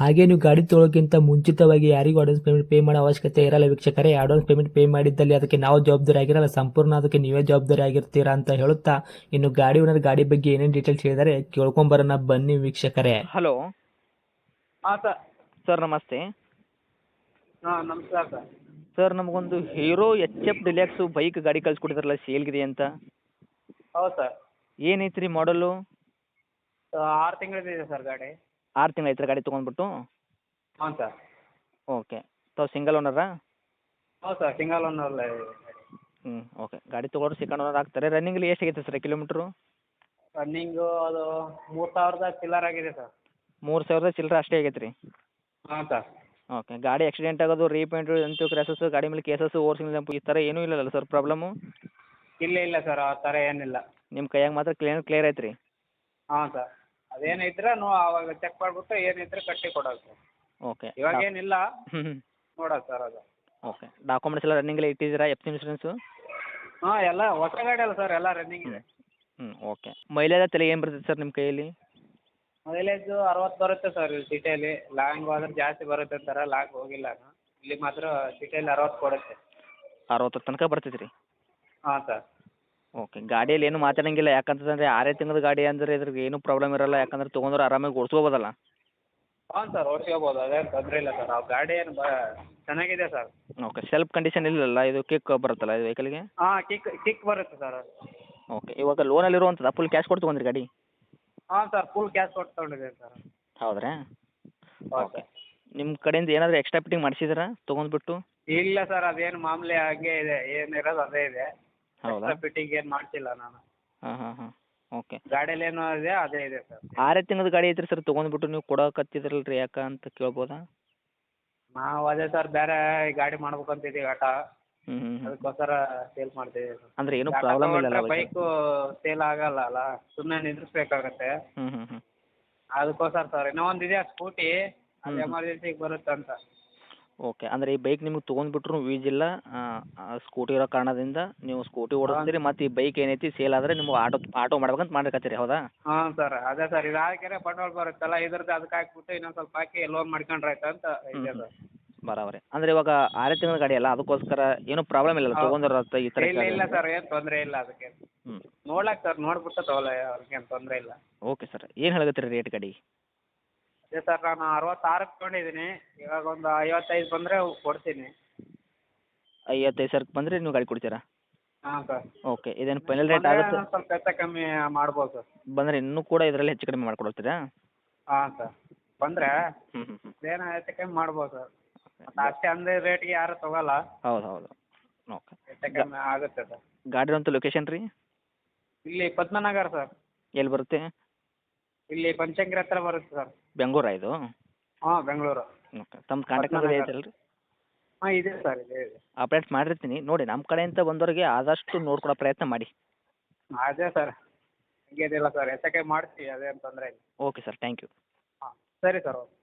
ಹಾಗೆ ನೀವು ಗಾಡಿ ತೊಳೋಕ್ಕಿಂತ ಮುಂಚಿತವಾಗಿ ಯಾರಿಗೂ ಅಡ್ವಾನ್ಸ್ ಪೇಮೆಂಟ್ ಪೇ ಮಾಡೋ ಅವಶ್ಯಕತೆ ಇರಲ್ಲ ವೀಕ್ಷಕರೇ. ಅಡ್ವಾನ್ಸ್ ಪೇಮೆಂಟ್ ಪೇ ಮಾಡಿದ್ದಲ್ಲಿ ಅದಕ್ಕೆ ನಾವು ಜವಾಬ್ದಾರಿ ಆಗಿರಲ್ಲ. ಸಂಪೂರ್ಣ ಅದಕ್ಕೆ ನೀವೇ ಜವಾಬ್ದಾರಿ ಆಗಿರ್ತೀರಾ ಅಂತ ಹೇಳುತ್ತಾ ಇನ್ನು ಗಾಡಿ ಓನರ್ ಗಾಡಿ ಬಗ್ಗೆ ಏನೇನು ಡೀಟೇಲ್ಸ್ ಹೇಳಿದರೆ ಕೇಳ್ಕೊಂಬರೋಣ ಬನ್ನಿ ವೀಕ್ಷಕರೇ. ಹಲೋ ಹಾಂ ಸರ್. ಸರ್ ನಮಸ್ತೆ. ಹಾಂ ನಮಸ್ಕಾರ ಸರ್. ಸರ್ ನಮಗೊಂದು Hero H F deluxe bike ಗಾಡಿ ಕಳ್ಸಿಕೊಟ್ಟಿದ್ರಲ್ಲ ಸೇಲ್ಗಿದೆ ಅಂತ. ಹೌದು ಸರ್. ಏನೈತ್ರಿ ರೀ ಮಾಡಲು ಆರು ತಿಂಗಳಿದೆ ಸರ್ ಗಾಡಿ. ಆರು ತಿಂಗಳು ಐತ್ರಿ ಗಾಡಿ ತೊಗೊಂಡ್ಬಿಟ್ಟು? ಹಾಂ ಸರ್. ಓಕೆ. ತಾವು ಸಿಂಗಲ್ ಓನರಾ? ಹೌದು ಸರ್ ಸಿಂಗಲ್ ಒನ್ನಲ್ಲ ಹ್ಞೂ ಓಕೆ. ಗಾಡಿ ತೊಗೊಂಡ್ರೆ ಸೆಕೆಂಡ್ ಓನರ್ ಆಗ್ತಾರೆ. ರನ್ನಿಂಗಲ್ಲಿ ಎಷ್ಟು ಆಗೈತೆ ಸರ್ ಕಿಲೋಮೀಟ್ರು? ರನ್ನಿಂಗು ಅದು ಮೂರು ಸಾವಿರದ ಚಿಲ್ಲರ್ ಆಗಿದೆ ಸರ್. ಮೂರು ಸಾವಿರದ ಚಿಲ್ಲರೆ ಅಷ್ಟೇ ಆಗೈತೆ ರೀ ಹಾಂ ಸರ್. ಓಕೆ. ಗಾಡಿ ಆಕ್ಸಿಡೆಂಟ್ ಆಗೋದು ರೀಪೇಂಟ್ ಅಂತೂ ಕ್ರಾಸಸ್ ಗಾಡಿ ಮೇಲೆ ಕೇಸಸ್ ಓವರ್ಸಿಂಗ್ ಈ ಥರ ಏನೂ ಇಲ್ಲಲ್ಲ ಸರ್ ಪ್ರಾಬ್ಲಮ್ಮು ಇಲ್ಲ ಇಲ್ಲ ಸರ್ ಆ ಥರ ಏನಿಲ್ಲ. ನಿಮ್ಮ ಕೈಯಾಗ ಮಾತ್ರ ಕ್ಲಿಯರ್ ಕ್ಲಿಯರ್ ಐತೆ ರೀ ಹಾಂ ಸರ್. ಅದೇನಿದ್ರೆ ನೋ ಅವಾಗ ಚೆಕ್ ಮಾಡಿಬಿಟ್ಟು ಏನಿದ್ರೆ ಕಟ್ಟಿ ಕೊಡೋದು ಸರ್ ಓಕೆ ಇವಾಗ ಏನಿಲ್ಲ ನೋಡೋದು ಸರ್ ಅದು. ಓಕೆ ಡಾಕ್ಯುಮೆಂಟ್ಸ್ ಎಲ್ಲ ರನ್ನಿಂಗ್ ಇಟ್ಟಿದ್ದೀರಾ ಎಫ್ ಇನ್ಸೂರೆನ್ಸು ಹಾಂ ಎಲ್ಲ ಹೊಸ ಗಾಡಿ ಅಲ್ಲ ಸರ್ ಎಲ್ಲ ರನ್ನಿಂಗ್ ಇದೆ. ಹ್ಞೂ ಓಕೆ ಮೈಲೇಜ್ ತಲೆ ಏನು ಬರ್ತೈತೆ ಸರ್ ನಿಮ್ಮ ಕೈಯಲ್ಲಿ? ಮೈಲೇಜು ಅರವತ್ತು ಬರುತ್ತೆ ಸರ್ ಸಿಟಿಯಲ್ಲಿ ಲಾಂಗ್ ಹೋದ್ರೆ ಜಾಸ್ತಿ ಬರುತ್ತೆ ಅಂತಾರೆ ಲಾಂಗ್ ಹೋಗಿಲ್ಲ ನಾನು ಇಲ್ಲಿ ಮಾತ್ರ ಸಿಟಿಯಲ್ಲಿ ಅರವತ್ತು ಕೊಡುತ್ತೆ. ಅರವತ್ತರ ತನಕ ಬರ್ತೈತೆ ರೀ ಹಾಂ ಸರ್ ಓಕೆ ಗಾಡಿಯಲ್ಲಿ ಏನು ಮಾತಾಡಂಗಿಲ್ಲ. ಯಾಕಂತಂದರೆ ಆರೇ ತಿಂಗಳ ಗಾಡಿ ಅಂದರೆ ಇದ್ರಾಗ ಏನೂ ಪ್ರಾಬ್ಲಮ್ ಇರಲ್ಲ. ಯಾಕಂದ್ರೆ ತೊಗೊಂಡ್ರೆ ಆರಾಮಾಗಿ ಓಡಿಸ್ಕೋಬೋದಲ್ಲ. ಹಾಂ ಸರ್ ಓಡಿಸ್ಕೋಬೋದು. ಅದೇನು ತೊಂದರೆ ಇಲ್ಲ ಸರ್ ಆ ಗಾಡಿ ಏನು ಬ ಚೆನ್ನಾಗಿದೆ ಸರ್ ಓಕೆ ಸೆಲ್ಫ್ ಕಂಡೀಷನ್ ಇಲ್ಲಲ್ಲ? ಇದು ಕಿಕ್ ಬರುತ್ತಲ್ಲ ಇದು ವೆಹಿಕಲ್ಗೆ ಹಾಂ ಕಿಕ್ ಕಿಕ್ ಬರುತ್ತೆ ಸರ್ ಓಕೆ ಇವಾಗ ಲೋನಲ್ಲಿರುವಂಥದ್ದು ಫುಲ್ ಕ್ಯಾಶ್ ಕೊಟ್ಟು ತೊಗೊಂಡ್ರಿ ಗಾಡಿ? ಹಾಂ ಸರ್ ಫುಲ್ ಕ್ಯಾಶ್ ಕೊಟ್ಟು ತೊಗೊಂಡಿದ್ದೀನಿ ಸರ್ ಹೌದ್ರಾ? ಓಕೆ ನಿಮ್ಮ ಕಡೆಯಿಂದ ಏನಾದರೂ ಎಕ್ಸ್ಟ್ರಾ ಫಿಟ್ಟಿಂಗ್ ಮಾಡಿಸಿದ್ರಾ? ತೊಗೊಂಡ್ಬಿಟ್ಟು? ಇಲ್ಲ ಸರ್ ಅದೇನು ಮಾಮೂಲಿ ಹಾಗೆ ಇದೆ. ಏನಿರೋದು ಅದೇ ಇದೆ. ಹೌದಾ? ಫಿಟ್ಟಿಂಗ್ ಏನು ಮಾಡ್ತಿಲ್ಲ ನಾನು. ಹಾಂ ಹಾಂ ಹಾಂ. ಓಕೆ ಏನು ಇದೆ ಅದೇ ಇದೆ ಸರ್ ಆರೇ ತಿಂಗಳ ಗಾಡಿ ಐತ್ರಿ ಸರ್ ತೊಗೊಂಡ್ಬಿಟ್ಟು ನೀವು ಕೊಡಕತ್ತಿದ್ರಲ್ಲ ಯಾಕ ಯಾಕೆ ಅಂತ ಕೇಳ್ಬೋದಾ? ನಾವು ಅದೇ ಸರ್ ಬೇರೆ ಗಾಡಿ ಮಾಡ್ಬೇಕಂತಿದ್ದೀವಿ ಆಟ. ಹ್ಞೂ ಹ್ಞೂ ಹ್ಞೂ ಅದಕ್ಕೋಸ್ಕರ ಸೇಲ್ ಮಾಡ್ತೀವಿ ಅಂದ್ರೆ ಏನೂ ಪ್ರಾಬ್ಲಮ್ ಇಲ್ಲ ಬೈಕು? ಸೇಲ್ ಆಗಲ್ಲ ಅಲ್ಲ ಸುಮ್ಮನೆ ನಿಂದ್ರಿಸ್ಬೇಕಾಗತ್ತೆ. ಹ್ಞೂ ಹ್ಞೂ ಹ್ಞೂ ಅದಕ್ಕೋಸ್ಕರ ಸರ್ ಇನ್ನೂ ಒಂದು ಇದೆ ಸ್ಕೂಟಿ ಅದು ಹ್ಮ್. ಎಮರ್ಜೆನ್ಸಿಗೆ ಬರುತ್ತೆ ಅಂತ ಓಕೆ ಅಂದ್ರೆ ಈ ಬೈಕ್ ನಿಮಗೆ ತೊಗೊಂಡ್ಬಿಟ್ರು ಯೂಸ್ ಇಲ್ಲ. ಸ್ಕೂಟಿ ಇರೋ ಕಾರಣದಿಂದ ನೀವು ಸ್ಕೂಟಿ ಓಡಿಸ್ತೀರಿ ಮತ್ತೆ ಈ ಬೈಕ್ ಏನೈತಿ ಸೇಲ್ ಆದ್ರೆ ನಿಮ್ಗೆ ಆಟೋ ಆಟೋ ಮಾಡ್ಬೇಕಂತ ಮಾಡ್ಕತ್ತೀರಿ ಹೌದಾ? ಹಾಂ ಸರ್ ಅದೇ ಸರ್. ಇದು ಹಾಕಿದ್ರೆ ಬಂಡವಾಳ ಬರುತ್ತಲ್ಲ ಇದ್ರದ್ದು ಅದಕ್ಕೆ ಹಾಕ್ಬಿಟ್ಟು ಇನ್ನೊಂದು ಸ್ವಲ್ಪ ಹಾಕಿ ಲೋನ್ ಮಾಡ್ಕೊಂಡ್ರೆ ಆಯ್ತು ಅಂತ ಸರ್. ಬರಾಬರಿ. ಅಂದರೆ ಇವಾಗ ಆರೇ ತಿಂಗಳ ಗಾಡಿ ಅಲ್ಲ ಅದಕ್ಕೋಸ್ಕರ ಏನೂ ಪ್ರಾಬ್ಲಮ್ ಇಲ್ಲ. ತೊಗೊಂಡ್ರ ಈ ತರ ಇಲ್ಲ ಇಲ್ಲ ಸರ್ ಏನು ತೊಂದರೆ ಇಲ್ಲ ಅದಕ್ಕೆ. ನೋಡ್ಲಾಕ್ ನೋಡ್ಲಕ್ ಸರ್ ನೋಡ್ಬಿಟ್ಟು ತಗೊಳ್ಳ ಅವ್ರಿಗೇನು ತೊಂದರೆ ಇಲ್ಲ. ಓಕೆ ಸರ್ ಏನು ಹೇಳಕತ್ತೀರಿ ರೇಟ್ ಗಾಡಿ? ಅದೇ ಸರ್ ನಾನು ಅರವತ್ತಾರಕ್ಕೆ ತೊಗೊಂಡಿದ್ದೀನಿ. ಇವಾಗ ಒಂದು ಐವತ್ತೈದು ಬಂದರೆ ಕೊಡ್ತೀನಿ. ಐವತ್ತೈದು ಸಾವಿರಕ್ಕೆ ಬಂದರೆ ನೀವು ಗಾಡಿ ಕೊಡ್ತೀರಾ? ಹಾಂ ಸರ್. ಓಕೆ ಇದೇನು ಫೈನಲ್ ರೇಟ್ ಆಗುತ್ತೆ? ಸ್ವಲ್ಪ ಹೆಚ್ಚು ಕಮ್ಮಿ ಮಾಡ್ಬೋದು ಸರ್. ಬಂದರೆ ಇನ್ನೂ ಕೂಡ ಇದರಲ್ಲಿ ಹೆಚ್ಚು ಕಡಿಮೆ ಮಾಡಿಕೊಡ್ತೀರಾ? ಹಾಂ ಸರ್. ಬಂದರೆ ಹ್ಞೂ ಹ್ಞೂ ಹ್ಞೂ ಏನೋ ಹೆಚ್ಚು ಕಮ್ಮಿ ಮಾಡ್ಬೋದು ಸರ್. ಅಷ್ಟೇ ಅಂದೇ ರೇಟ್ಗೆ ಯಾರು ತಗೋಲ್ಲ. ಹೌದು ಹೌದು. ಓಕೆ. ಹೆಚ್ಚು ಕಮ್ಮಿ ಆಗುತ್ತೆ ಸರ್. ಗಾಡಿ ಅಂತ ಲೊಕೇಶನ್ ರೀ? ಇಲ್ಲಿ ಪದ್ಮನಗರ ಸರ್. ಎಲ್ಲಿ ಬರುತ್ತೆ? ಇಲ್ಲಿ ಪಂಚಂಗ್ರಿ ಹತ್ರ ಬರುತ್ತೆ ಸರ್. ಬೆಂಗಳೂರಾ ಇದು? ಹಾಂ ಬೆಂಗಳೂರು. ಓಕೆ ತಮ್ಮ ಕಾಂಟ್ಯಾಕ್ಟ್ ನಂಬರ್ ಐತಲ್ರಿ ಐತಲ್ಲ ರೀ ಹಾಂ ಇದೆ ಸರ್ ಇದೆ ಇದೆ. ಅಪ್ಡೇಟ್ ಮಾಡಿರ್ತೀನಿ. ನೋಡಿ ನಮ್ಮ ಕಡೆಯಿಂದ ಬಂದವರಿಗೆ ಆದಷ್ಟು ನೋಡ್ಕೊಡೋ ಪ್ರಯತ್ನ ಮಾಡಿ. ಅದೇ ಸರ್. ಹಂಗೇನಿಲ್ಲ ಸರ್ ಕಮ್ಮಿ ಮಾಡ್ತೀವಿ ಅದೇನು ತೊಂದರೆ ಇಲ್ಲ. ಓಕೆ ಸರ್ ಥ್ಯಾಂಕ್ ಯು ಹಾಂ ಸರಿ ಸರ್ ಓಕೆ.